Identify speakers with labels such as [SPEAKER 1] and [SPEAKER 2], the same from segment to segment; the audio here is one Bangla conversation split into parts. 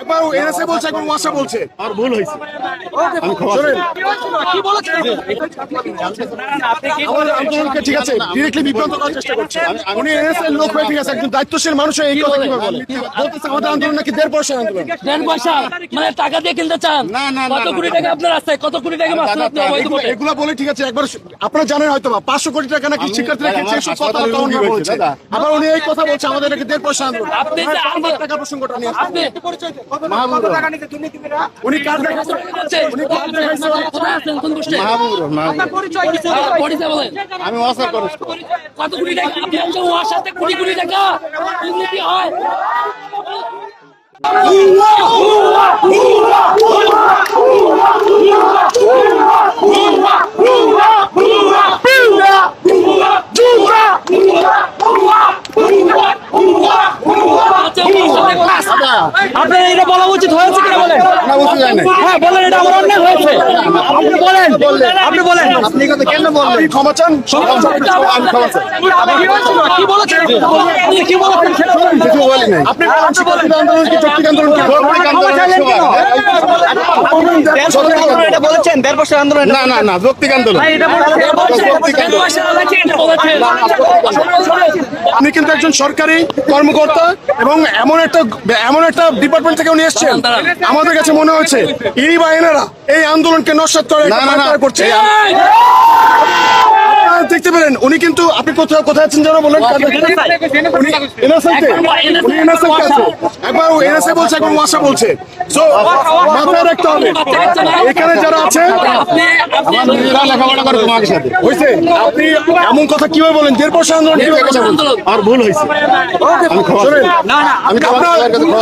[SPEAKER 1] একবার এনএসএ বলছে একবার ওয়াসা বলছে।
[SPEAKER 2] আর ভুল হয়েছে। আমি ক্ষমা
[SPEAKER 1] শোনেন
[SPEAKER 3] কি বলেছেন
[SPEAKER 1] আমাদের আন্দোলনকে ঠিক আছে ডিরেক্টলি বিভ্রান্ত করার চেষ্টা করছে। উনি এনএসএ লোক হয়ে ঠিক আছে একজন দায়িত্বশীল মানুষ এই কথা কীভাবে বলে? বলতেছে আমাদের আন্দোলন নাকি দেড় পয়সা আন্দোলন?
[SPEAKER 3] দেড় পয়সা? মানে টাকা দিয়ে কিনতে চান?
[SPEAKER 2] না, না, না,
[SPEAKER 3] কত কোটি টাকা আপনার আছে? কত কোটি টাকা মারছেন
[SPEAKER 1] এগুলো- বলে ঠিক আছে একবার আপনারা জানেন হয়তো বা পাঁচশো কোটি টাকা নাকি শিক্ষার্থীরা
[SPEAKER 2] আমার
[SPEAKER 1] এসব কথা
[SPEAKER 2] হাসপাতালে
[SPEAKER 1] না
[SPEAKER 2] হয়েছে,
[SPEAKER 1] বলছে।
[SPEAKER 2] দাদা।
[SPEAKER 1] আবার উনি এই কথা বলছে আমাদের নাকি দেড় পয়সা আন্দোলন।
[SPEAKER 3] আপনি
[SPEAKER 1] টাকা প্রসঙ্গটা নিয়ে
[SPEAKER 2] মাহবুব
[SPEAKER 1] উনি কার
[SPEAKER 3] বলেন।
[SPEAKER 2] আমি ওয়াসার
[SPEAKER 3] কত কোটি টাকা আপনি কোটি কোটি টাকা দুর্নীতি আপনার এটা বলা উচিত হয়েছে কিনা বলেন? হ্যাঁ বলেন এটা আমার অন্যায় হয়েছে। আপনি বলেন আপনি বলেন।
[SPEAKER 2] আপনি কথা কেন বললেন
[SPEAKER 1] ক্ষমা চান?
[SPEAKER 2] আমি ক্ষমা চাই।
[SPEAKER 3] কি বলেছেন? কি বলেছেন? বলেন।
[SPEAKER 2] কিছু বলি নাই
[SPEAKER 1] আপনি আন্দোলন কি? কি
[SPEAKER 4] এটা বলেছেন? দেড় বছর আন্দোলন
[SPEAKER 2] না না না যৌক্তিক আন্দোলন।
[SPEAKER 1] আপনি কিন্তু একজন সরকারি কর্মকর্তা এবং এমন একটা এমন একটা ডিপার্টমেন্ট থেকে উনি এসেছেন। আমাদের কাছে মনে হচ্ছে ইনি বা এনারা এই আন্দোলনকে নস্বাত করে। করছে। দেখতে পেলেন উনি কিন্তু আপনি কোথাও কোথায় আছেন যেন বলেন। একবার এনএসএ বলছে একবার ওয়াসা বলছে। মাথায় রাখতে হবে এখানে যারা আছে
[SPEAKER 2] লেখাপড়া করে তোমার সাথে
[SPEAKER 1] হয়েছে আপনি এমন কথা কীভাবে বলেন দেড় পয়সা আন্দোলন
[SPEAKER 2] আর ভুল হয়েছে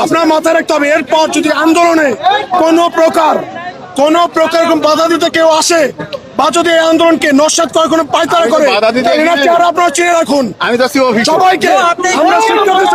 [SPEAKER 1] আপনার মাথায় রাখতে হবে এরপর যদি আন্দোলনে কোনো প্রকার কোন প্রকার কোনো বাধা দিতে কেউ আসে বা যদি এই আন্দোলনকে নস্বাত করে কোনো পায়তারা করে এনার চেহারা আপনারা চিনে রাখুন
[SPEAKER 2] আমি তো
[SPEAKER 1] সবাইকে আমরা সমাজ